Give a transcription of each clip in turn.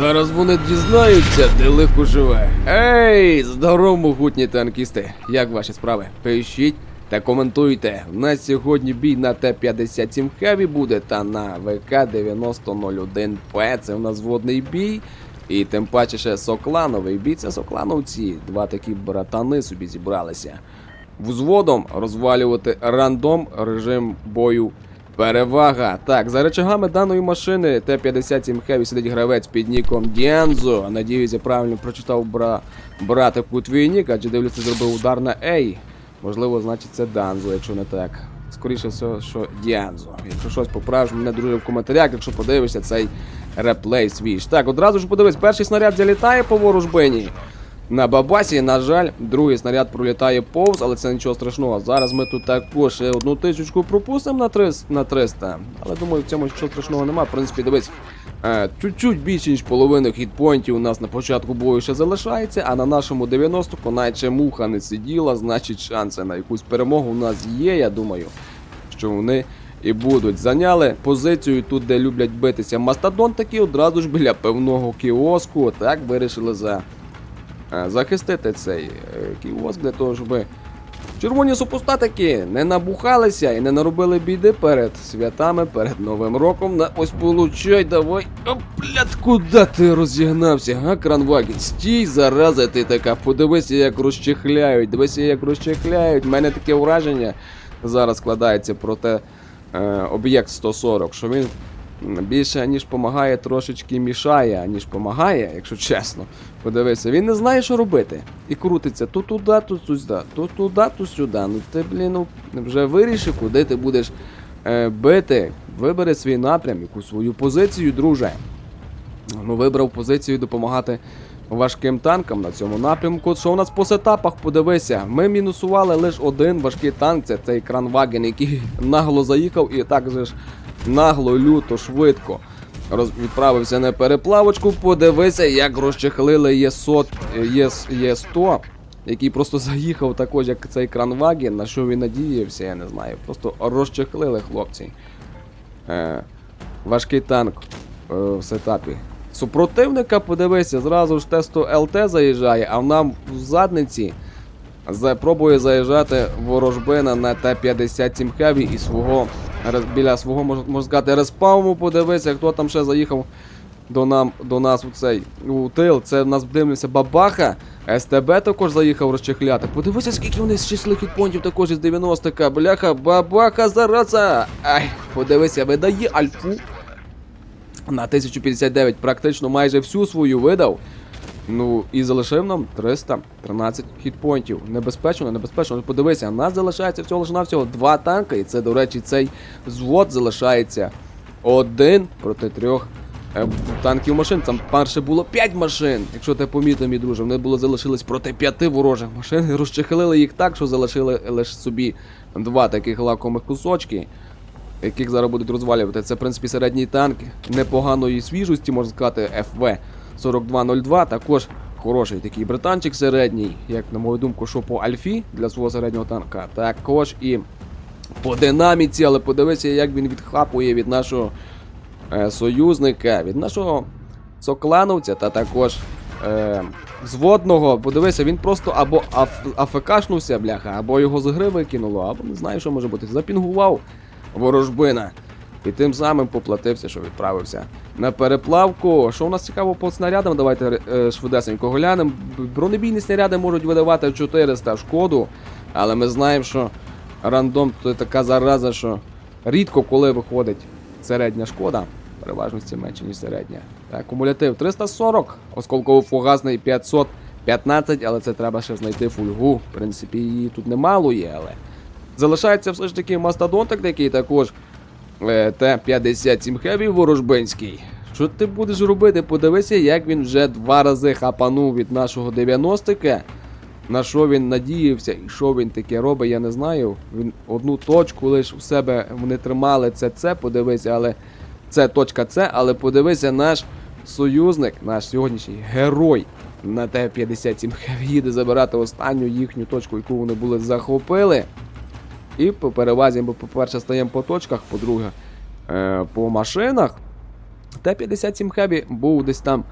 Зараз вони дізнаються, де лихо живе. Ей, здоров, могутні танкісти. Як ваші справи? Пишіть та коментуйте. У нас сьогодні бій на Т-57 Heavy буде та на ВК-9001П. Це у нас водний бій. І тим паче ще Соклановий бій. Це Соклановці. Два такі братани собі зібралися. Взводом розвалювати рандом режим бою Перевага. Так, за речагами даної машини Т-57 Heavy сидить гравець під ніком Діензо. Надіюся, правильно прочитав бра... братику твій нік, адже дивлюся, зробив удар на Ей. Можливо, значить це Данзо, якщо не так. Скоріше всього, що Діанзо. Якщо щось поправиш, мене друже в коментарях, якщо подивишся цей реплей свій. Так, одразу ж подивись, перший снаряд залітає по ворожбині. На бабасі, на жаль, другий снаряд пролітає повз, але це нічого страшного. Зараз ми тут також одну тисячку пропустимо на 300, на 300. Але думаю, в цьому нічого страшного немає. В принципі, дивись, е, чуть-чуть більше, ніж половину хітпойнтів у нас на початку бою ще залишається, а на нашому 90-ку наче муха не сиділа, значить шанси на якусь перемогу у нас є, я думаю, що вони і будуть. Зайняли позицію тут, де люблять битися мастодон, такі одразу ж біля певного кіоску. Так вирішили за захистити цей е, кіоск для того, щоб червоні супостатики не набухалися і не наробили біди перед святами, перед Новим роком. На ось получай, давай. О, блядь, куди ти розігнався, га, кранваген? Стій, зараза, ти така. Подивися, як розчехляють. Дивися, як розчехляють. У мене таке враження зараз складається про те е, об'єкт 140, що він більше ніж помагає, трошечки мішає, аніж помагає, якщо чесно. Подивися, він не знає, що робити. І крутиться то туди, то сюди, то туди, то сюди. Ну ти, блін, ну вже вирішив, куди ти будеш е, бити. Вибери свій напрям, яку свою позицію, друже. Ну, вибрав позицію допомагати важким танкам на цьому напрямку. Що у нас по сетапах, подивися. Ми мінусували лише один важкий танк, це цей кранваген, який нагло заїхав і так же ж нагло, люто, швидко роз... відправився на переплавочку. Подивися, як розчехлили Є-100, Є-100, який просто заїхав також, як цей кранваген, на що він надіявся, я не знаю. Просто розчехлили хлопці. Е, важкий танк е, в сетапі. Супротивника, подивися, зразу ж тесту ЛТ заїжджає, а нам в задниці за- пробує заїжджати ворожбина на Т-57 Heavy і свого роз- біля свого мож- можна сказати респауму. Подивися, хто там ще заїхав до нам до нас у цей у тил. Це в нас дивимося бабаха. СТБ також заїхав розчехляти. Подивися, скільки вони з числих хітпонтів також із 90-ка. Бляха, бабаха зараза. Ай, подивися, видає альфу на 1059 практично майже всю свою видав. Ну і залишив нам 313 хітпойнтів. Небезпечно, небезпечно. Подивися, у нас залишається всього лише навсього два танки, і це, до речі, цей звод залишається один проти трьох е, танків машин. Там перше було 5 машин. Якщо ти помітив, мій друже, вони було залишились проти п'яти ворожих машин. і Розчехлили їх так, що залишили лише собі два таких лакомих кусочки яких зараз будуть розвалювати. Це, в принципі, середній танк непоганої свіжості, можна сказати, FV 4202. Також хороший такий британчик середній, як на мою думку, що по Альфі для свого середнього танка. Також і по динаміці, але подивися, як він відхапує від нашого е, союзника, від нашого соклановця та також. Е, Зводного, подивися, він просто або аф, афекашнувся, бляха, або його з гри викинуло, або не знаю, що може бути. Запінгував ворожбина. І тим самим поплатився, що відправився на переплавку. Що у нас цікаво по снарядам? Давайте е, швидесенько глянемо. Бронебійні снаряди можуть видавати 400 шкоду, але ми знаємо, що рандом то така зараза, що рідко коли виходить середня шкода. Переважно це менше, ніж середня. Так, кумулятив 340, осколково-фугасний 515, але це треба ще знайти фульгу. В принципі, її тут немало є, але. Залишається все ж таки мастодонтик такий також. Е, Т-57 Heavy ворожбинський. Що ти будеш робити? Подивися, як він вже два рази хапанув від нашого 90-ка. На що він надіявся і що він таке робить, я не знаю. Він одну точку лише у себе вони тримали це це, подивися, але це точка С, але подивися, наш союзник, наш сьогоднішній герой на Т-57 Heavy їде забирати останню їхню точку, яку вони були захопили. І по перевазі, бо, по-перше, стаємо по точках, по-друге, е, по машинах. Т-57 Хебі був десь там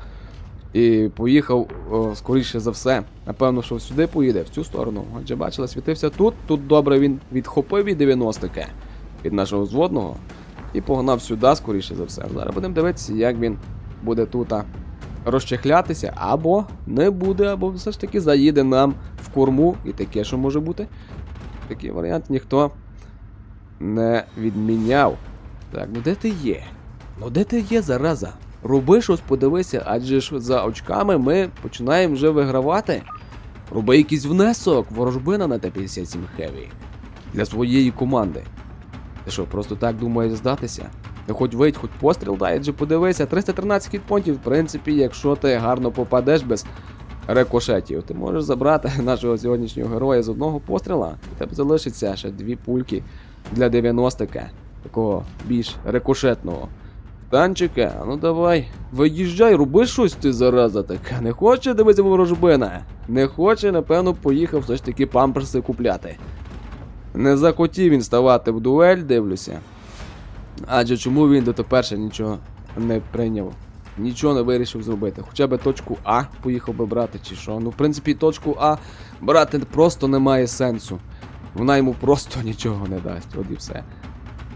і поїхав, скоріше за все. Напевно, що сюди поїде, в цю сторону. Адже бачили, світився тут. Тут добре він відхопив від 90-ки від нашого зводного і погнав сюди, скоріше за все. Зараз будемо дивитися, як він буде тут розчехлятися, або не буде, або все ж таки заїде нам в корму. І таке, що може бути. Такий варіант ніхто не відміняв. Так, ну де ти є? Ну де ти є, зараза? Роби щось, подивися, адже ж за очками ми починаємо вже вигравати. Роби якийсь внесок, ворожбина на Т-57 Heavy для своєї команди. Ти що, просто так думаєш здатися? Ну хоч вийдь, хоч постріл дай, адже подивися, 313 хітпонтів, в принципі, якщо ти гарно попадеш без рикошетів, ти можеш забрати нашого сьогоднішнього героя з одного постріла. У тебе залишиться ще дві пульки для 90-ки, такого більш рикошетного. Танчика, ну давай, виїжджай, роби щось ти зараза така. Не хоче дивитися ворожбина? Не хоче, напевно, поїхав все ж таки памперси купляти. Не захотів він ставати в дуель, дивлюся. Адже чому він дотепер нічого не прийняв? Нічого не вирішив зробити. Хоча б точку А поїхав би брати, чи що. Ну, в принципі, точку А брати просто немає сенсу. Вона йому просто нічого не дасть, от і все.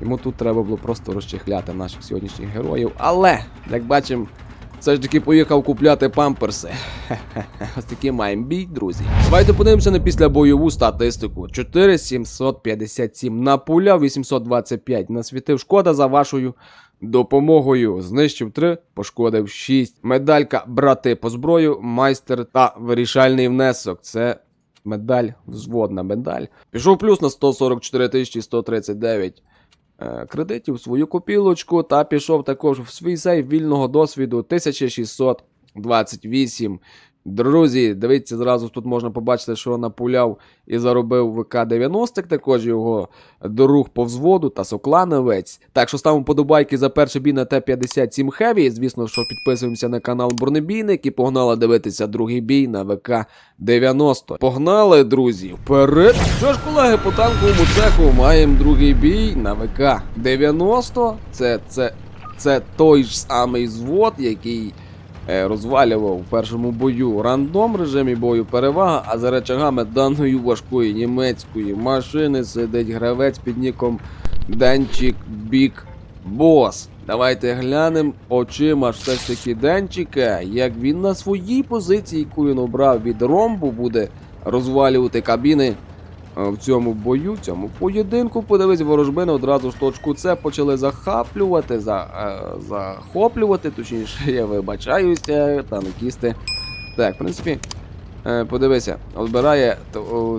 Йому тут треба було просто розчехляти наших сьогоднішніх героїв. Але, як бачимо, все ж таки поїхав купляти памперси. Хе-хе-хе. Ось такий маємо бій, друзі. Давайте подивимося на післябойову статистику. 4757 на пуля, 825 насвітив шкода за вашою допомогою. Знищив 3, пошкодив 6. Медалька брати по зброю, майстер та вирішальний внесок. Це медаль, взводна медаль. Пішов плюс на 144 139 е, кредитів в свою копілочку та пішов також в свій сейф вільного досвіду 1628. Друзі, дивіться, зразу тут можна побачити, що напуляв і заробив ВК-90, також його друг по взводу та соклановець. Так що ставимо подобайки за перший бій на Т-57 Heavy. Звісно, що підписуємося на канал Бронебійник і погнали дивитися другий бій на ВК-90. Погнали, друзі, вперед! Що ж, колеги, по танковому цеху маємо другий бій на ВК-90. Це, це, це той ж самий звод, який розвалював в першому бою рандом режимі бою перевага, а за речагами даної важкої німецької машини сидить гравець під ніком Денчик Бік Бос. Давайте глянемо очима ж все ж таки Денчика, як він на своїй позиції, яку він обрав від ромбу, буде розвалювати кабіни е, в цьому бою, в цьому поєдинку. Подивись, ворожбини одразу ж точку С почали захаплювати, за, е, захоплювати, точніше, я вибачаюся, танкісти. Так, в принципі, е, подивися, обирає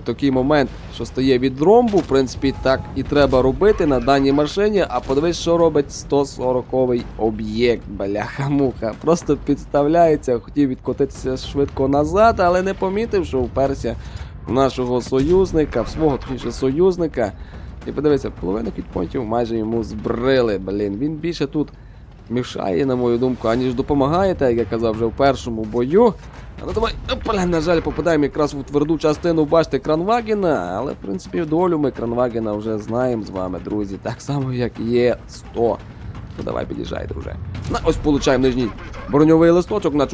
такий момент, що стає від ромбу. В принципі, так і треба робити на даній машині. А подивись, що робить 140-й об'єкт, бляха-муха. Просто підставляється, хотів відкотитися швидко назад, але не помітив, що вперся нашого союзника, в свого точніше союзника. І подивися, половину підпонтів майже йому збрили. Блін, він більше тут мішає, на мою думку, аніж допомагає, так як я казав вже в першому бою. А ну давай, опля, на жаль, попадаємо якраз у тверду частину, бачите, Кранвагена, але в принципі долю ми Кранвагена вже знаємо з вами, друзі, так само як є 100. Ну давай під'їжджай, друже. На ось получаємо нижній броньовий листочок на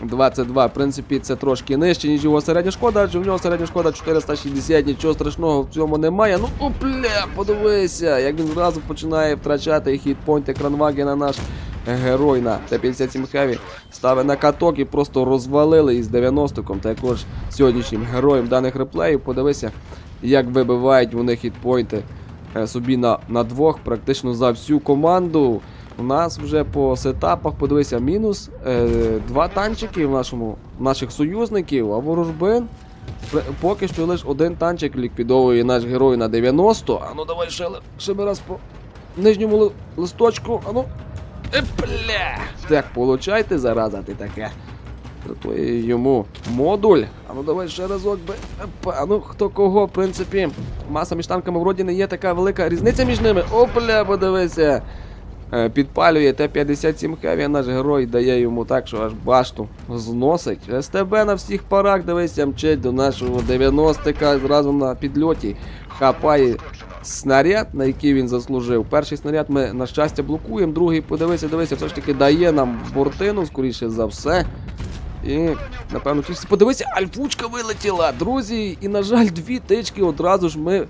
422. В принципі, це трошки нижче, ніж його середня шкода, адже в нього середня шкода 460, нічого страшного в цьому немає. Ну опля, подивися, як він зразу починає втрачати хітпойнти Кранвагена наш герой на Т-57 Heavy ставить на каток і просто розвалили із 90-ком, також сьогоднішнім героєм даних реплеїв. Подивися, як вибивають вони хітпойнти е, собі на, на двох, практично за всю команду. У нас вже по сетапах, подивися, мінус е, два танчики в нашому, наших союзників, а ворожбин. Поки що лише один танчик ліквідовує наш герой на 90. А ну давай ще, ще раз по нижньому ли- листочку. А ну. Епля! Так, получайте, зараза, ти таке. То є йому модуль. А ну давай ще разок би. А ну хто кого, в принципі. Маса між танками вроді не є така велика різниця між ними. Опля, подивися. Е, Підпалює Т-57 Heavy, а наш герой дає йому так, що аж башту зносить. СТБ на всіх парах, дивися, мчить до нашого 90-ка зразу на підльоті. Хапає снаряд, на який він заслужив. Перший снаряд ми, на щастя, блокуємо, другий, подивися, дивися, все ж таки дає нам бортину, скоріше за все. І, напевно, подивися, альфучка вилетіла, друзі. І, на жаль, дві тички одразу ж ми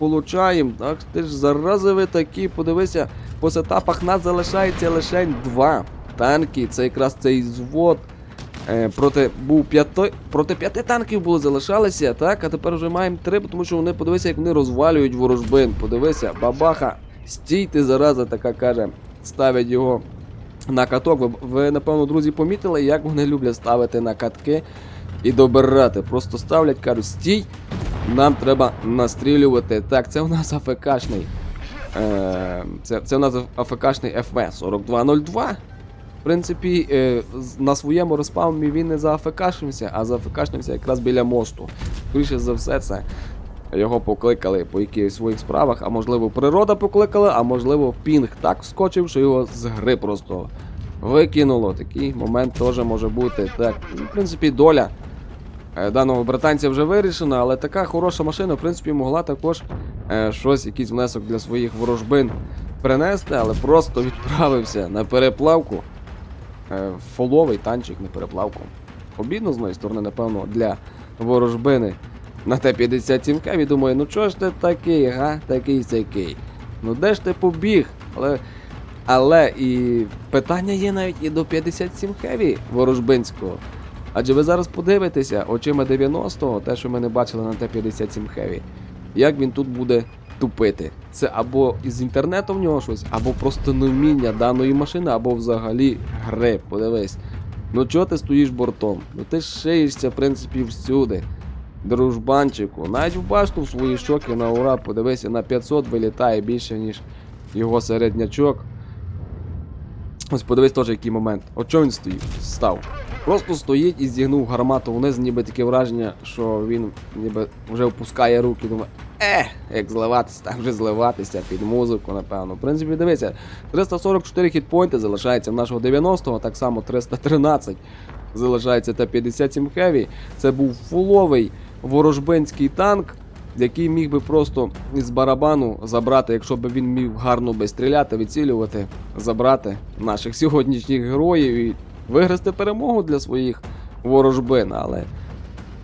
получаємо. Так, ти ж зарази ви такі, подивися, по сетапах нас залишається лише два танки. Це якраз цей звод. Е, проти був п'яти, проти п'яти танків було залишалося, так, а тепер вже маємо три, тому що вони подивися, як вони розвалюють ворожбин. Подивися, бабаха, стійте, зараза, така каже, ставить його на каток. Ви, ви, напевно, друзі, помітили, як вони люблять ставити на катки і добирати. Просто ставлять, кажуть, стій, нам треба настрілювати. Так, це у нас АФКшний. Е, це, це у нас АФКшний ФВ-4202. В принципі, е, на своєму розпаумі він не заафекашився, а заафекашився якраз біля мосту. Скоріше за все, це його покликали по якихось своїх справах, а можливо, природа покликала, а можливо, пінг так вскочив, що його з гри просто викинуло. Такий момент теж може бути. Так, в принципі, доля даного британця вже вирішена, але така хороша машина, в принципі, могла також е, щось, якийсь внесок для своїх ворожбин принести, але просто відправився на переплавку. Е, фоловий танчик на переплавку. Обідно з моєї сторони, напевно, для ворожбини на Т-57 Хеві. Думаю, ну чого ж ти такий, га? Такий сякий. Ну де ж ти побіг? Але. Але і питання є навіть і до 57 Хеві ворожбинського. Адже ви зараз подивитеся очима 90-го, те, що ми не бачили на Т-57 Хеві, як він тут буде тупити. Це або із інтернету в нього щось, або просто невміння даної машини, або взагалі гри. Подивись. Ну чого ти стоїш бортом? Ну ти шиєшся, в принципі, всюди. Дружбанчику, навіть в башту в свої шоки на ура, подивися, на 500 вилітає більше, ніж його середнячок. Ось подивись теж який момент. От чого він стоїть? Став. Просто стоїть і зігнув гармату вниз, ніби таке враження, що він ніби вже опускає руки, думає, е, як зливатися, так вже зливатися під музику, напевно. В принципі, дивися, 344 хітпойнти залишається в нашого 90-го, так само 313 залишається та 57 Heavy. Це був фуловий ворожбинський танк, який міг би просто із барабану забрати, якщо б він міг гарно би стріляти, відцілювати, забрати наших сьогоднішніх героїв і виграти перемогу для своїх ворожбин. Але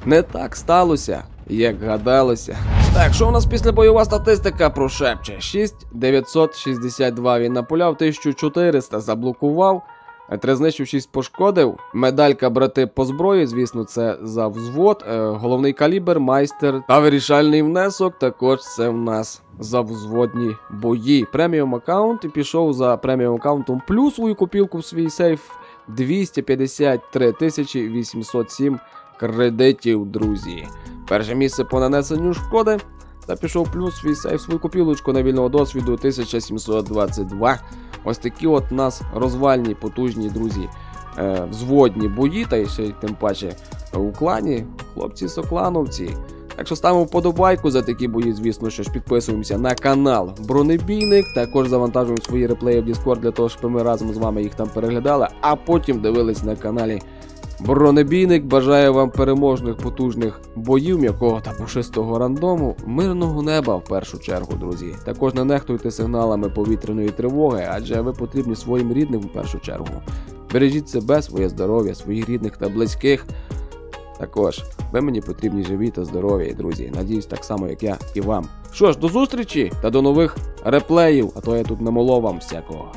не так сталося, як гадалося. Так, що у нас після бойова статистика прошепче? 6962 він напуляв, 1400 заблокував. Три знищив 6 пошкодив. Медалька брати по зброї, звісно, це за взвод. Е, головний калібр, майстер та вирішальний внесок. Також це в нас за взводні бої. Преміум аккаунт і пішов за преміум аккаунтом плюс свою копілку в свій сейф 253 тисячі 807 кредитів, друзі. Перше місце по нанесенню шкоди. Та пішов плюс свій сейф свою копілочку на вільного досвіду 1722. Ось такі от нас розвальні, потужні друзі, е, взводні бої, та й ще тим паче у клані, хлопці соклановці. Так що ставимо вподобайку за такі бої, звісно, що ж підписуємося на канал Бронебійник. Також завантажуємо свої реплеї в Discord для того, щоб ми разом з вами їх там переглядали, а потім дивились на каналі Бронебійник. Бажаю вам переможних потужних боїв, м'якого та пушистого рандому, мирного неба в першу чергу, друзі. Також не нехтуйте сигналами повітряної тривоги, адже ви потрібні своїм рідним в першу чергу. Бережіть себе, своє здоров'я, своїх рідних та близьких. Також ви мені потрібні живі та здорові, друзі. Надіюсь, так само, як я і вам. Що ж, до зустрічі та до нових реплеїв, а то я тут намолов вам всякого.